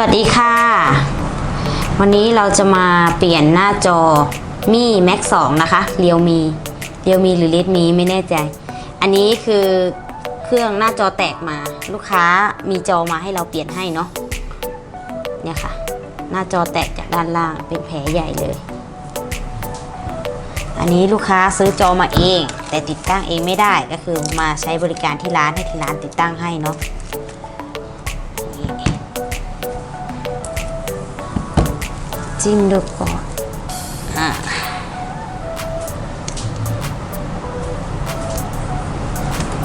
วัสดีค่ะ วันนี้เราจะมาเปลี่ยนหน้าจอมี่ Max 2นะคะเรียวมีเรียวมีหรือเลดมีไม่แน่ใจ อันนี้คือเครื่องหน้าจอแตกมา ลูกค้ามีจอมาให้เราเปลี่ยนให้เนาะเนี่ยค่ะ หน้าจอแตกจากด้านล่างเป็นแผลใหญ่เลย อันนี้ลูกค้าซื้อจอมาเอง แต่ติดตั้งเองไม่ได้ก็คือมาใช้บริการที่ร้านให้ที่ร้านติดตั้งให้เนาะ จิ้มดูก่อนอะ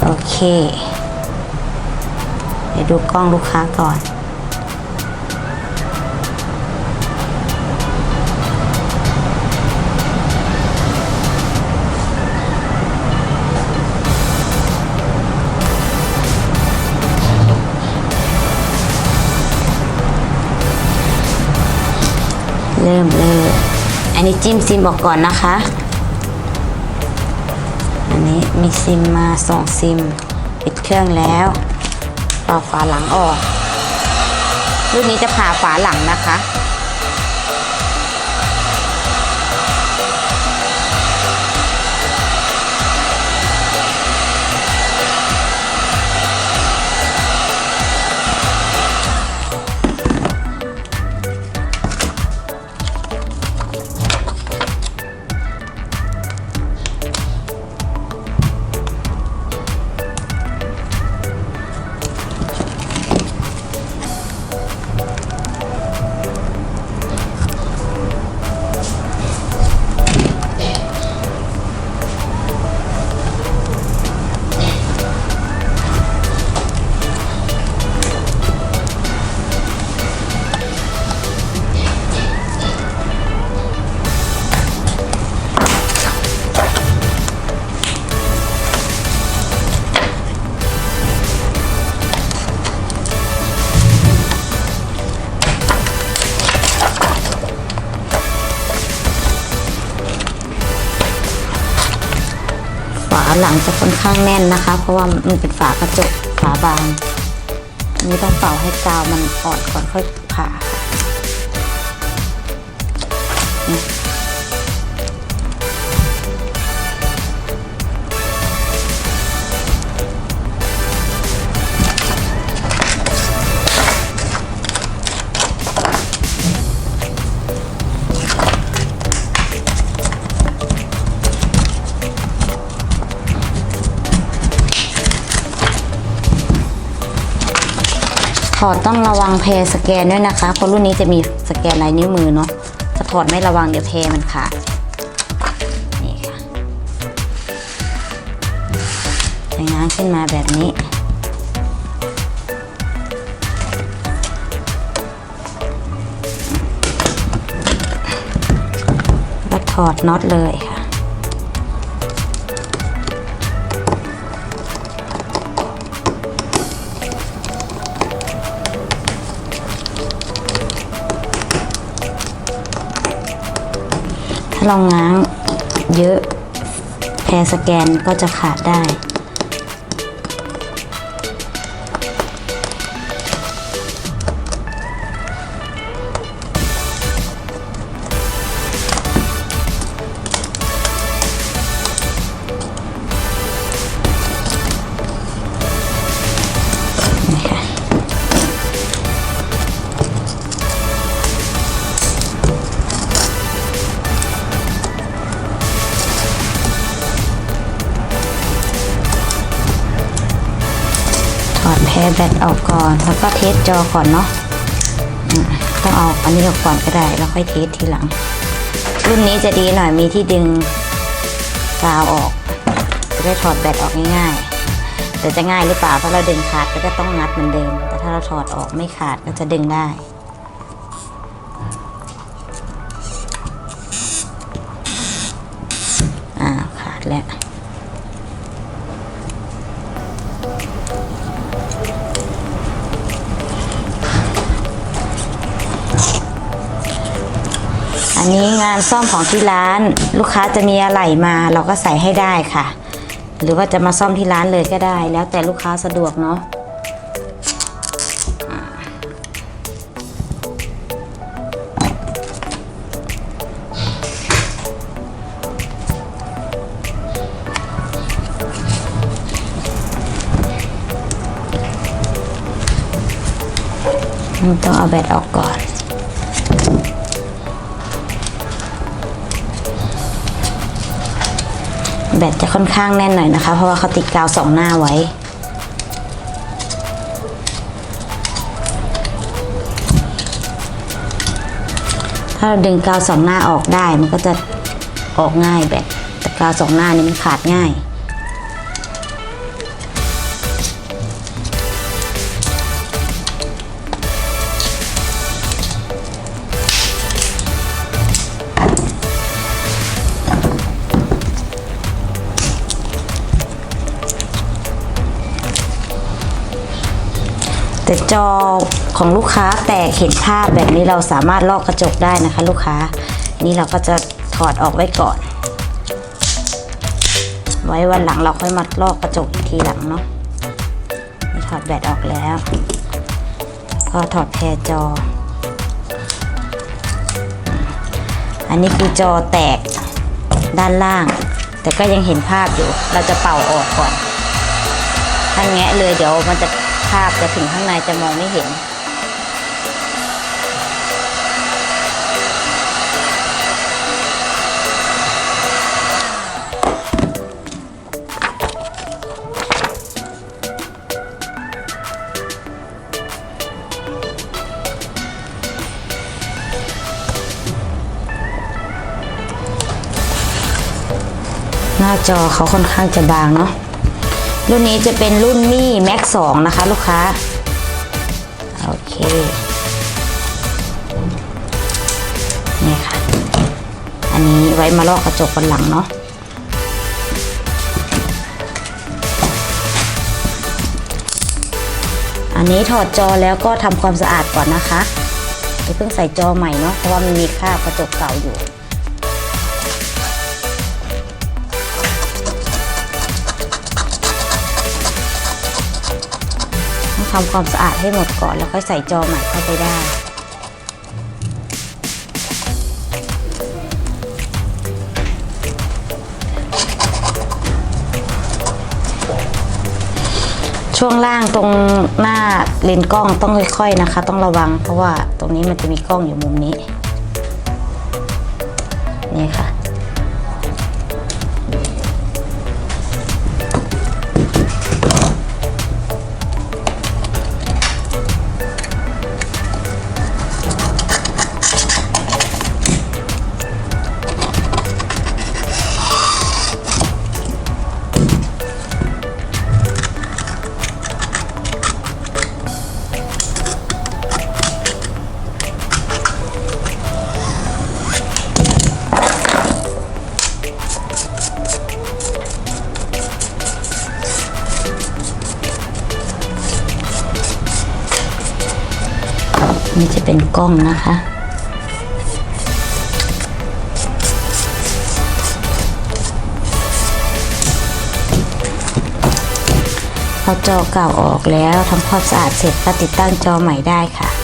โอเค เดี๋ยวดูกล้องลูกค้าก่อน เริ่มเลยอันนี้จิ้มซิมออกก่อนนะคะ อันนี้มีซิมมาสองซิม ปิดเครื่องแล้วต่อฝาหลังออก รุ่นนี้จะผ่าฝาหลังนะคะ หลังจะค่อนข้างแน่นนะคะ เพราะว่ามันเป็นฝากระจกฝาบางอันนี้ต้องเป่าให้กาวมันอ่อนก่อนค่อยผ่าค่ะ อดต้องระวังแพรสแกนด้วยนะคะเพราะรุ่นนี้จะมีสแกนลายนิ้วมือเนาะถ้าถอดไม่ระวังเดี๋ยวแพรมันขาดนี่ค่ะจะง้างขึ้นมาแบบนี้แล้วถอดน็อตเลยค่ะ ถ้าเราง้างเยอะแพรสแกนก็จะขาดได้ ถอดแพรแบตออกก่อน แล้วก็เทสจอก่อนเนาะต้องเอาอันนี้ออกก่อนก็ได้แล้วค่อยเทสทีหลัง รุ่นนี้จะดีหน่อยมีที่ดึงกาวออก จะได้ถอดแบตออกง่ายๆแต่จะง่ายหรือเปล่าถ้าเราดึงขาดก็จะต้องงัดเหมือนเดิม แต่ถ้าเราถอดออกไม่ขาดก็จะดึงได้อ่าขาดแล้ว การซ่อมของที่ร้าน ลูกค้าจะมีอะไรมาเราก็ใส่ให้ได้ค่ะ หรือว่าจะมาซ่อมที่ร้านเลยก็ได้ แล้วแต่ลูกค้าสะดวกเนาะต้องเอาแบตออกก่อน แบตจะค่อนข้างแน่นหน่อยนะคะ เพราะว่าเขาติดกาวสองหน้าไว้ ถ้าเราดึงกาวสองหน้าออกได้มันก็จะออกง่ายแบตแต่กาวสองหน้านี่มันขาดง่าย จอของลูกค้าแตกเห็นภาพแบบนี้เราสามารถลอกกระจกได้นะคะ ลูกค้า นี่เราก็จะถอดออกไว้ก่อน ไว้วันหลังเราค่อยมาลอกกระจกอีกทีหลังเนาะนี่ถอดแบตออกแล้ว ก็ถอดแพรจอ อันนี้คือจอแตกด้านล่าง แต่ก็ยังเห็นภาพอยู่ เราจะเป่าออกก่อนถ้าแงะเลยเดี๋ยวมันจะาพจะถึงข้างในจะมองไม่เห็น หน้าจอเขาค่อนข้างจะบางเนาะ รุ่นนี้จะเป็นรุ่นมี่แม็ก2นะคะลูกค้า โอเคนี่ค่ะ อันนี้ไว้มาลอกกระจกบนหลังเนาะอันนี้ถอดจอแล้วก็ทำความสะอาดก่อนนะคะอย่าเพิ่งใส่จอใหม่เนาะเพราะว่ามันมีคราบกระจกเก่าอยู่ ทำความสะอาดให้หมดก่อน แล้วค่อยใส่จอใหม่เข้าไปได้ ช่วงล่างตรงหน้าเลนกล้องต้องค่อยๆนะคะ ต้องระวังเพราะว่าตรงนี้มันจะมีกล้องอยู่มุมนี้ นี่ค่ะ นี่จะเป็นกล้องนะคะ พอจอเก่าออกแล้วทำความสะอาดเสร็จก็ติดตั้งจอใหม่ได้ค่ะ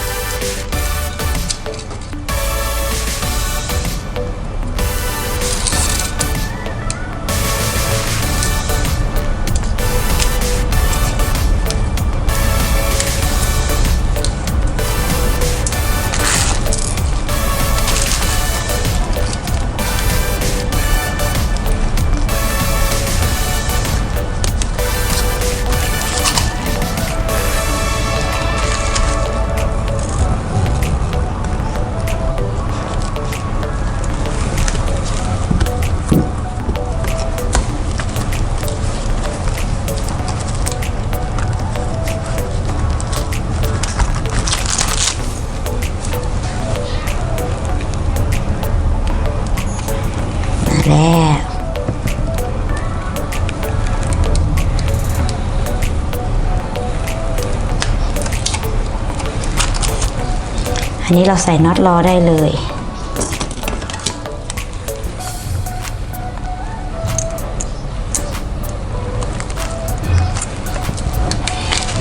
อันนี้เราใส่น็อตรอได้เลย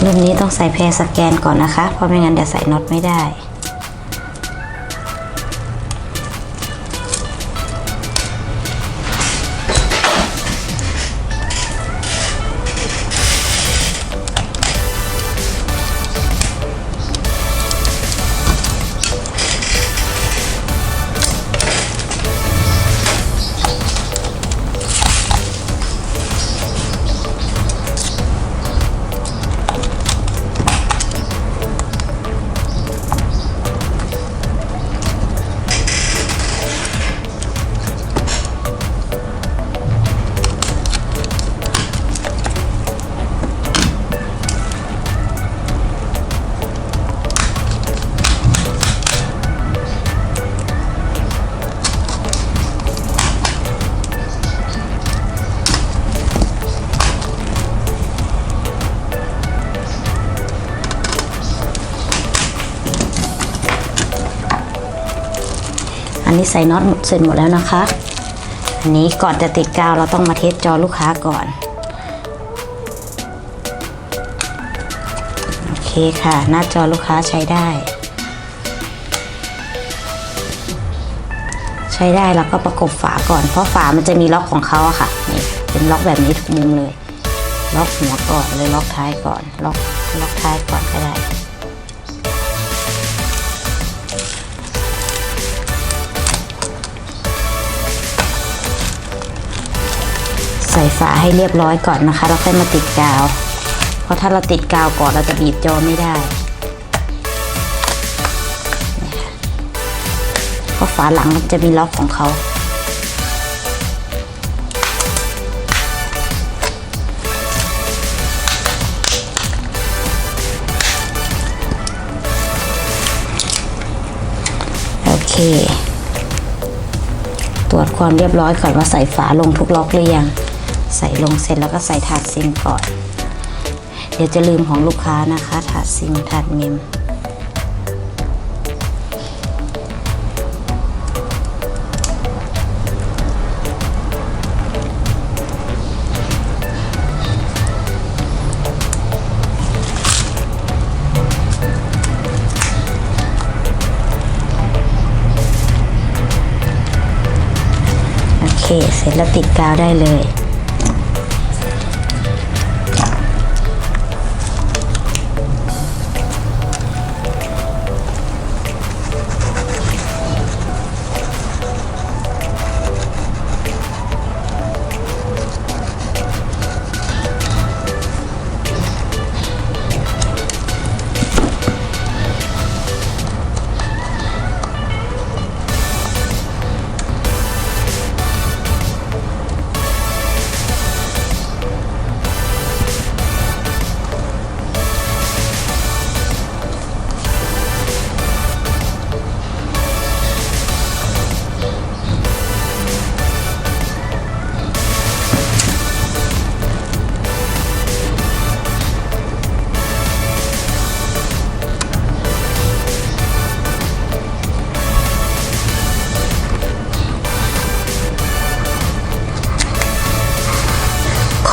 รุ่นนี้ต้องใส่แพรสแกนก่อนนะคะ เพราะไม่งั้นเดี๋ยวใส่น็อตไม่ได้ อันนี้ใส่น็อตเสร็จหมดแล้วนะคะ อันนี้ก่อนจะติดกาวเราต้องมาเทสจอลูกค้าก่อนโอเคค่ะ หน้าจอลูกค้าใช้ได้ ใช้ได้แล้วก็ประกบฝาก่อนเพราะฝามันจะมีล็อกของเขาอะค่ะนี่เป็นล็อกแบบนี้ทุกมุมเลย ล็อกหัวก่อนเลยล็อกท้ายก่อน ล็อกล็อกท้ายก่อนก็ได้ ส่ฝาให้เรียบร้อยก่อนนะคะ แล้วค่อยมาติดกาว เพราะถ้าเราติดกาวก่อนเราจะบีบจอไม่ได้เพราะฝาหลังมันจะมีล็อกของเขาโอเคตรวจความเรียบร้อยก่อนว่าใส่ฝาลงทุกล็อกหรือยัง ใส่ลงเสร็จแล้วก็ใส่ถาดซิมก่อน เดี๋ยวจะลืมของลูกค้านะคะ ถาดซิมถาดเมมโอเคเสร็จแล้วติดกาวได้เลย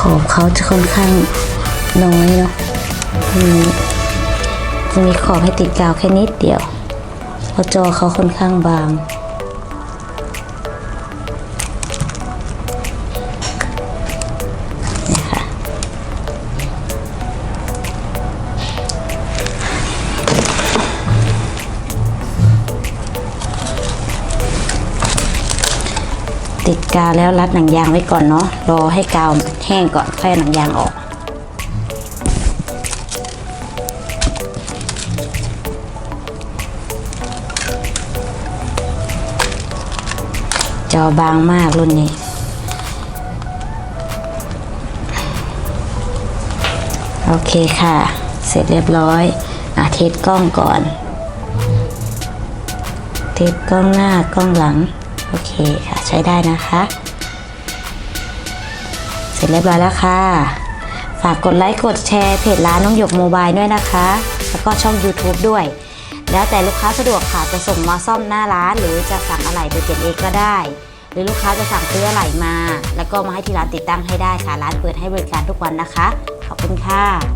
ของเขาจะค่อนข้างน้อยเนาะอืมจะมีขอบให้ติดกาวแค่นิดเดียวเพราะจอเขาค่อนข้างบาง ติดกาวแล้วรัดหนังยางไว้ก่อนเนาะรอให้กาวแห้งก่อนค่อยหนังยางออก จอบางมากรุ่นนี้โอเคค่ะ เสร็จเรียบร้อยอะเทสกล้องก่อน เทสกล้องหน้ากล้องหลัง โอเคค่ะใช้ได้นะคะ เสร็จเรียบร้อยแล้วค่ะ ฝากกดไลค์กดแชร์เพจร้านน้องหยกโมบายด้วยนะคะ แล้วก็ช่อง YouTube ด้วย แล้วแต่ลูกค้าสะดวกค่ะจะส่งมาซ่อมหน้าร้าน หรือจะสั่งอะไหล่ไปเปลี่ยนเองก็ได้ หรือลูกค้าจะสั่งซื้ออะไหล่มา แล้วก็มาให้ที่ร้านติดตั้งให้ได้ค่ะร้านเปิดให้บริการทุกวันนะคะ ขอบคุณค่ะ